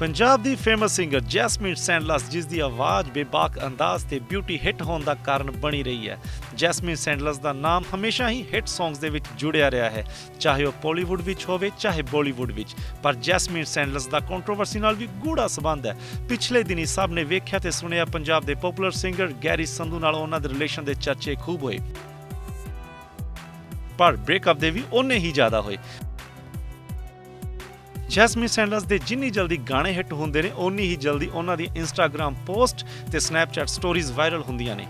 ਪੰਜਾਬ ਦੀ famous singer Jasmine Sandlas, ਜਿਸ ਦੀ ਆਵਾਜ਼ ਬੇਬਾਕ ਅੰਦਾਜ਼ ਤੇ ਬਿਊਟੀ ਹਿੱਟ ਹੋਣ ਦਾ ਕਾਰਨ ਬਣੀ ਰਹੀ ਹੈ। ਜੈਸਮੀਨ ਸੈਂਡਲਸ ਦਾ ਨਾਮ ਹਮੇਸ਼ਾ ਹੀ ਹਿੱਟ ਸੌਂਗਸ ਦੇ ਵਿੱਚ ਜੁੜਿਆ ਰਿਹਾ ਹੈ। ਚਾਹੇ ਉਹ ਪੋਲੀਵੁੱਡ ਵਿੱਚ ਹੋਵੇ, ਚਾਹੇ ਬਾਲੀਵੁੱਡ ਵਿੱਚ। ਪਰ ਜੈਸਮੀਨ ਸੈਂਡਲਸ ਦਾ ਕੰਟਰੋਵਰਸੀ ਨਾਲ ਵੀ ਗੂੜਾ ਸਬੰਧ ਹੈ। ਪਿਛਲੇ ਦਿਨੀ ਸਭ ਨੇ ਵੇਖਿਆ ਤੇ ਸੁਣਿਆ ਪੰਜਾਬ ਦੇ ਪਪੂਲਰ ਸਿੰਗਰ ਗੈਰੀ ਸੰਧੂ ਨਾਲ ਉਹਨਾਂ ਦੇ ਰਿਲੇਸ਼ਨ ਦੇ ਚਰਚੇ ਖੂਬ ਹੋਏ। ਪਰ ਬ੍ਰੇਕਅਪ ਦੇ ਵੀ ਉਹਨੇ ਹੀ ਜ਼ਿਆਦਾ ਹੋਏ। ਜੈਸਮੀ ਸੈਂਡਲਸ ਦੇ ਜਿੰਨੀ ਜਲਦੀ ਗਾਣੇ ਹਿੱਟ ਹੁੰਦੇ ਨੇ, ਓਨੀ ਹੀ ਜਲਦੀ ਉਹਨਾਂ ਦੀ ਇੰਸਟਾਗ੍ਰam ਪੋਸਟ ਤੇ ਸਨੈਪਚੈਟ ਸਟੋਰੀਜ਼ ਵਾਇਰਲ ਹੁੰਦੀਆਂ ਨੇ।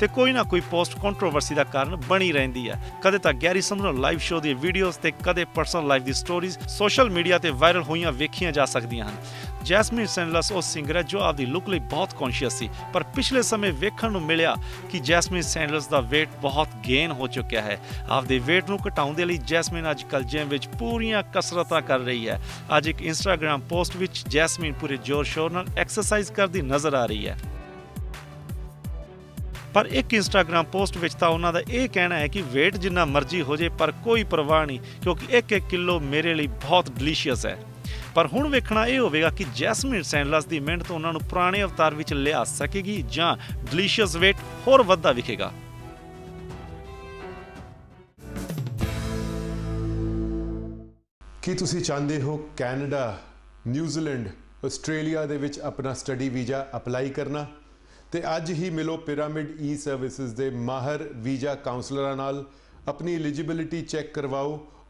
ਤੇ ਕੋਈ ਨਾ ਕੋਈ ਪੋਸਟ ਕੰਟਰੋਵਰਸੀ ਦਾ ਕਾਰਨ ਬਣੀ ਰਹਿੰਦੀ ਹੈ। ਕਦੇ ਤਾਂ ਗੈਰੀ ਸੰਧੂ ਨਾਲ ਲਾਈਵ ਸ਼ੋਅ ਦੀ ਵੀਡੀਓਜ਼ ਤੇ ਕਦੇ ਪਰਸਨਲ ਲਾਈਫ ਦੀ ਸਟੋਰੀਜ਼ ਸੋਸ਼ਲ ਮੀਡੀਆ ਤੇ ਵਾਇਰਲ ਹੋਈਆਂ ਵੇਖੀਆਂ ਜਾ ਸਕਦੀਆਂ ਹਨ। ਜੈਸਮੀਨ ਸੈਂਡਲਸ ਉਹ ਸਿੰਗਰ ਹੈ ਜੋ ਆਪਦੀ ਲੁੱਕ ਲਈ ਬਹੁਤ ਕੌਨਸ਼ੀਅਸ ਸੀ, ਪਰ ਪਿਛਲੇ ਸਮੇਂ ਵੇਖਣ ਨੂੰ ਮਿਲਿਆ ਕਿ ਜੈਸਮੀਨ ਸੈਂਡਲਸ ਦਾ weight ਬਹੁਤ ਗੇਨ ਹੋ ਚੁੱਕਿਆ ਹੈ। ਆਪਦੇ weight ਨੂੰ ਘਟਾਉਣ ਦੇ ਲਈ ਜੈਸਮੀਨ ਅੱਜ ਕੱਲ੍ਹ ਜਿਮ ਵਿੱਚ ਪੂਰੀਆਂ ਕਸਰਤਾਂ ਕਰ ਰਹੀ ਹੈ। ਅੱਜ ਇੱਕ ਇੰਸਟਾਗ੍ਰam ਪੋਸਟ ਵਿੱਚ ਜੈਸਮੀਨ ਪੂਰੇ ਜ਼ੋਰ ਸ਼ੋਰ ਨਾਲ ਐਕਸਰਸਾਈਜ਼ ਕਰਦੀ ਨਜ਼ਰ ਆ ਰਹੀ ਹੈ। ਪਰ ਇੱਕ ਇੰਸਟਾਗ੍ਰam ਪੋਸਟ ਵਿੱਚ ਤਾਂ ਉਹਨਾਂ ਦਾ ਇਹ ਕਹਿਣਾ ਹੈ ਕਿ weight ਜਿੰਨਾ ਮਰਜ਼ੀ ਹੋ ਜੇ ਪਰ ਕੋਈ ਪਰਵਾਹ ਨਹੀਂ, ਕਿਉਂਕਿ 1-1 ਕਿਲੋ ਮੇਰੇ ਲਈ ਬਹੁਤ ਡਿਲੀਸ਼ੀਅਸ ਹੈ। ਪਰ ਹੁਣ ਵੇਖਣਾ ਇਹ ਹੋਵੇਗਾ ਕਿ ਜੈਸਮੀਨ ਸੈਂਡਲਸ ਦੀ ਮਿਹਨਤ ਉਹਨਾਂ ਨੂੰ ਪੁਰਾਣੇ ਅਵਤਾਰ ਵਿੱਚ ਲਿਆ ਸਕੇਗੀ ਜਾਂ ਡਿਲੀਸ਼ੀਅਸ weight ਹੋਰ ਵੱਧਦਾ ਵਿਖੇਗਾ। ਕੀ ਤੁਸੀਂ ਚਾਹੁੰਦੇ ਹੋ ਕੈਨੇਡਾ ਨਿਊਜ਼ੀਲੈਂਡ ਆਸਟ੍ਰੇਲੀਆ ਦੇ ਵਿੱਚ ਆਪਣਾ ਸਟੱਡੀ ਵੀਜ਼ਾ ਅਪਲਾਈ ਕਰਨਾ? ਤੇ ਅੱਜ ਹੀ ਮਿਲੋ ਪਿਰਾਮਿਡ ਈ ਸਰਵਿਸਿਜ਼ ਦੇ ਮਾਹਰ ਵੀਜ਼ਾ ਕਾਉਂਸਲਰਾਂ ਨਾਲ। ਆਪਣੀ ਐਲੀਜੀਬਿਲਿਟੀ ਚੈੱਕ ਕਰਵਾਓ